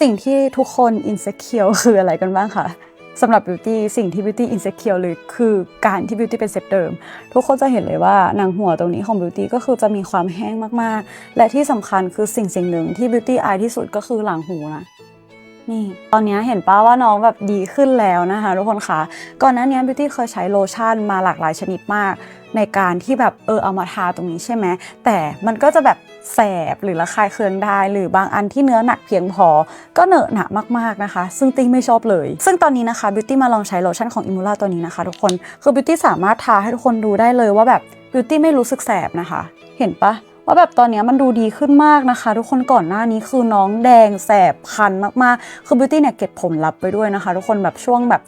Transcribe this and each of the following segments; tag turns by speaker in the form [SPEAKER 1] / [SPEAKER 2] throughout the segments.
[SPEAKER 1] สิ่งที่ทุกคน insecure คืออะไรกันบ้างคะสำหรับ beauty สิ่งที่ beauty insecure เลยคือการที่ beauty เป็นเซตเดิม ทุกคนจะเห็นเลยว่าหนังหัวตรงนี้ของ beauty ก็คือจะมีความแห้งมากๆ และที่สำคัญคือสิ่งสิ่งหนึ่งที่ beauty อายที่สุดก็คือหลังหูนะนี่ตอนนี้เห็นป้าว่าน้องแบบดีขึ้นแล้วนะคะทุกคนคะก่อนหน้านี้ beauty เคยใช้โลชั่นมาหลากหลายชนิดมาก ในการที่แบบเออเอามาทาตรงนี้ใช่ไหมแต่มันก็จะแบบแสบหรือระคายเคืองได้ หรือบางอันที่เนื้อหนักเพียงพอ ก็เหนอะหนะมากๆนะคะ ซึ่งติ้งไม่ชอบเลย ซึ่งตอนนี้นะคะบิวตี้มาลองใช้โลชั่นของอิมูล่าตัวนี้นะคะทุกคนคือบิวตี้สามารถทาให้ทุกคนดูได้เลยว่าแบบบิวตี้ไม่รู้สึกแสบนะคะ เห็นปะ ว่าแบบตอนนี้มันดูดีขึ้นมากนะคะ ทุกคนก่อนหน้านี้คือน้องแดงแสบคันมากๆ คือบิวตี้เนี่ยเก็บผลลัพธ์ไปด้วยนะคะ ทุกคนแบบช่วงแบบ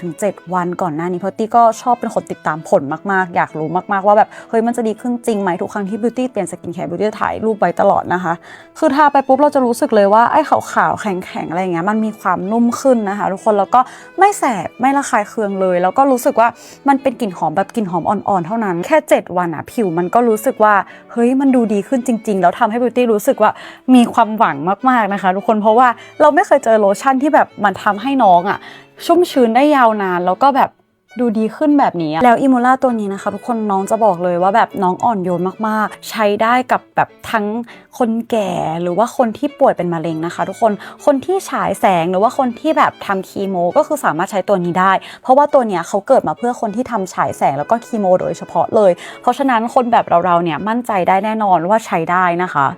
[SPEAKER 1] 1-7 วันก่อนหน้านี้เพราะตี้ก็ชอบเป็นคนติดตามผลมากๆ อยากรู้มากๆว่าแบบเฮ้ยมันจะดีขึ้นจริงไหมทุกครั้งที่บิวตี้เปลี่ยนสกินแคร์บิวตี้ถ่ายรูปไว้ตลอดนะคะ คือทาไปปุ๊บเราจะรู้สึกเลยว่าไอ้ขาวๆแข็งๆอะไรเงี้ยมันมีความนุ่มขึ้นนะคะ ทุกคนแล้วก็ไม่แสบไม่ระคายเคืองเลย แล้วก็รู้สึกว่ามันเป็นกลิ่นหอมแบบกลิ่นหอมอ่อนๆเท่านั้นแค่ 7 วันอะผิวมันก็รู้สึกว่าเฮ้ยมันดูดีขึ้นจริง ๆ แล้วทำให้บิวตี้รู้สึกว่ามีความหวังมากๆนะคะ ทุกคนเพราะว่าเราไม่เคยเจอโลชั่นที่แบบมันทำให้น้องอะชุ่มชื้นได้ยาวนาน แล้วก็แบบ ดูดีขึ้นแบบนี้ แล้วอิมูล่าตัวนี้นะคะ ทุกคนน้องจะบอกเลยว่าแบบน้องอ่อนโยนมากๆ ใช้ได้กับแบบทั้งคนแก่หรือว่าคนที่ป่วยเป็นมะเร็งนะคะ ทุกคนคนที่ฉายแสงหรือว่าคนที่แบบทำคีโม ก็คือสามารถใช้ตัวนี้ได้ เพราะว่าตัวเนี้ยเขาเกิดมาเพื่อคนที่ทำฉายแสงแล้วก็คีโม โดยเฉพาะเลย เพราะฉะนั้นคนแบบเราๆเนี่ยมั่นใจได้แน่นอนว่าใช้ได้นะคะ